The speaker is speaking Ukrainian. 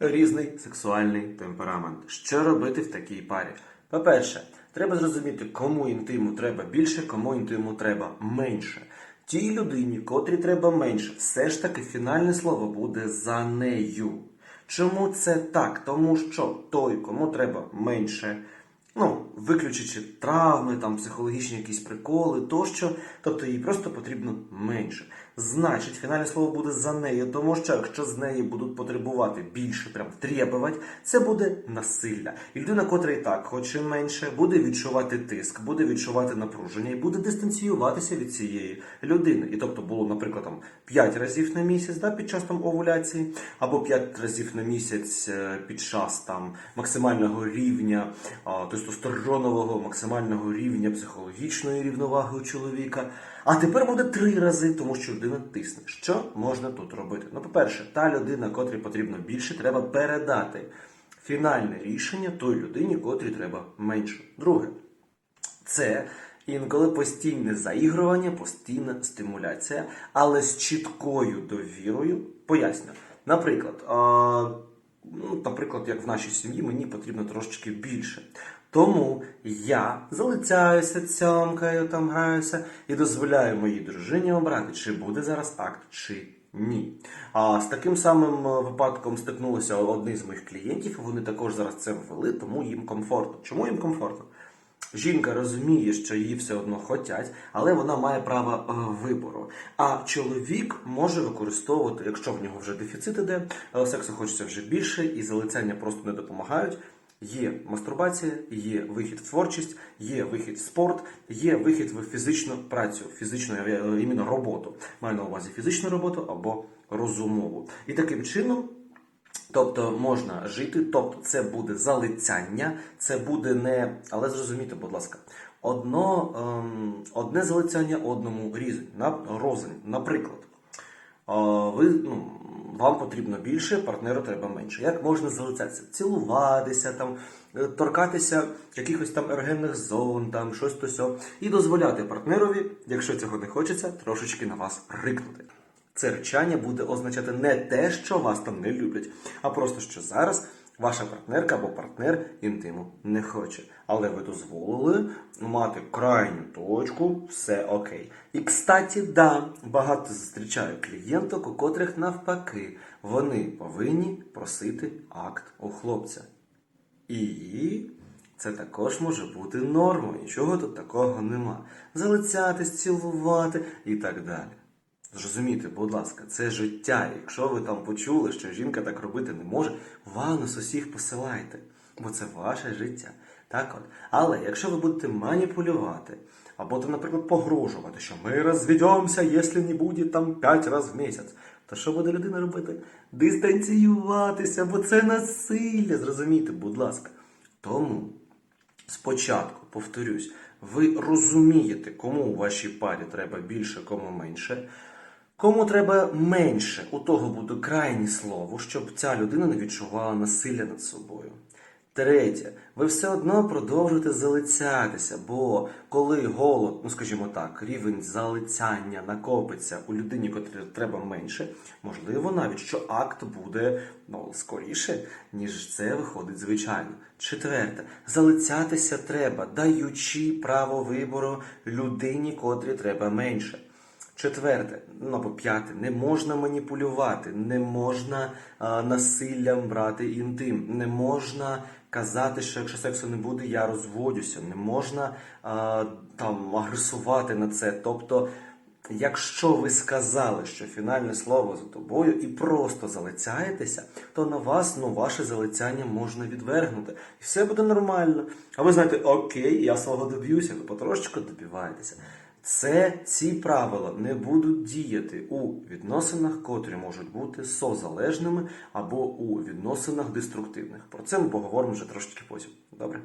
різний сексуальний темперамент. Що робити в такій парі? По-перше, треба зрозуміти, кому інтиму треба більше, кому інтиму треба менше. Тій людині, котрій треба менше, все ж таки фінальне слово буде за нею. Чому це так? Тому що той, кому треба менше, ну, виключивши травми, там, психологічні якісь приколи тощо, тобто їй просто потрібно менше. Значить, фінальне слово буде за нею, тому що якщо з неї будуть потребувати більше, прям требувати, це буде насилля. І людина, котра і так хоче менше, буде відчувати тиск, буде відчувати напруження і буде дистанціюватися від цієї людини. І тобто було, наприклад, там 5 разів на місяць да, під час там овуляції, або 5 разів на місяць е, під час там максимального рівня а, тестостеронового, максимального рівня психологічної рівноваги у чоловіка. А тепер буде три рази, тому що людина тисне. Що можна тут робити? Ну, по-перше, та людина, котрій потрібно більше, треба передати фінальне рішення той людині, котрій треба менше. Друге, це інколи постійне заігрування, постійна стимуляція, але з чіткою довірою. Поясню. Наприклад, а, ну, наприклад, як в нашій сім'ї, мені потрібно трошечки більше. Тому я залицяюся, цьомкаю, там граюся і дозволяю моїй дружині обрати, чи буде зараз акт, чи ні. А з таким самим е, випадком стикнулися одні з моїх клієнтів, вони також зараз це ввели, тому їм комфортно. Чому їм комфортно? Жінка розуміє, що її все одно хотять, але вона має право е, вибору. А чоловік може використовувати, якщо в нього вже дефіцит іде, е, сексу хочеться вже більше, і залицяння просто не допомагають. Є мастурбація, є вихід в творчість, є вихід в спорт, є вихід в фізичну працю, фізичну е, іменно роботу. Маю на увазі фізичну роботу або розумову. І таким чином. Тобто можна жити, тобто це буде залицяння, це буде не. Але зрозумійте, будь ласка, одно, ем, одне залицяння одному різень, на розень. Наприклад, ви, ну, вам потрібно більше, партнеру треба менше. Як можна залицятися? Цілуватися, там, е, торкатися якихось там ергенних зон, там, щось то сьо, і дозволяти партнерові, якщо цього не хочеться, трошечки на вас рикнути. Це речання буде означати не те, що вас там не люблять, а просто що зараз ваша партнерка або партнер інтиму не хоче. Але ви дозволили мати крайню точку, все окей. І кстаті, да, багато зустрічаю клієнток, у котрих навпаки, вони повинні просити акт у хлопця. І це також може бути нормою. Нічого тут такого нема. Залицятись, цілувати і так далі. Зрозумійте, будь ласка, це життя. Якщо ви там почули, що жінка так робити не може, ванус усіх посилайте, бо це ваше життя. Так от. Але якщо ви будете маніпулювати, або там, наприклад, погрожувати, що ми розведемося, якщо не буде там 5 разів в місяць, то що буде людина робити? Дистанціюватися, бо це насилля. Зрозумійте, будь ласка. Тому спочатку, повторюсь, ви розумієте, кому у вашій парі треба більше, кому менше. Кому треба менше, у того буде крайнє слово, щоб ця людина не відчувала насилля над собою. Третє, ви все одно продовжуєте залицятися, бо коли голод, ну скажімо так, рівень залицяння накопиться у людині, котрій треба менше, можливо, навіть що акт буде ну, скоріше, ніж це виходить звичайно. Четверте, залицятися треба, даючи право вибору людині, котрій треба менше. Четверте, ну або п'яте, не можна маніпулювати, не можна а, насиллям брати інтим, не можна казати, що якщо сексу не буде, я розводюся, не можна а, там агресувати на це. Тобто, якщо ви сказали, що фінальне слово за тобою і просто залицяєтеся, то на вас ну, ваше залицяння можна відвергнути. І все буде нормально. А ви знаєте, окей, я свого доб'юся, ви потрошечку добиваєтеся. Це ці правила не будуть діяти у відносинах, котрі можуть бути созалежними або у відносинах деструктивних. Про це ми поговоримо вже трошечки потім. Добре?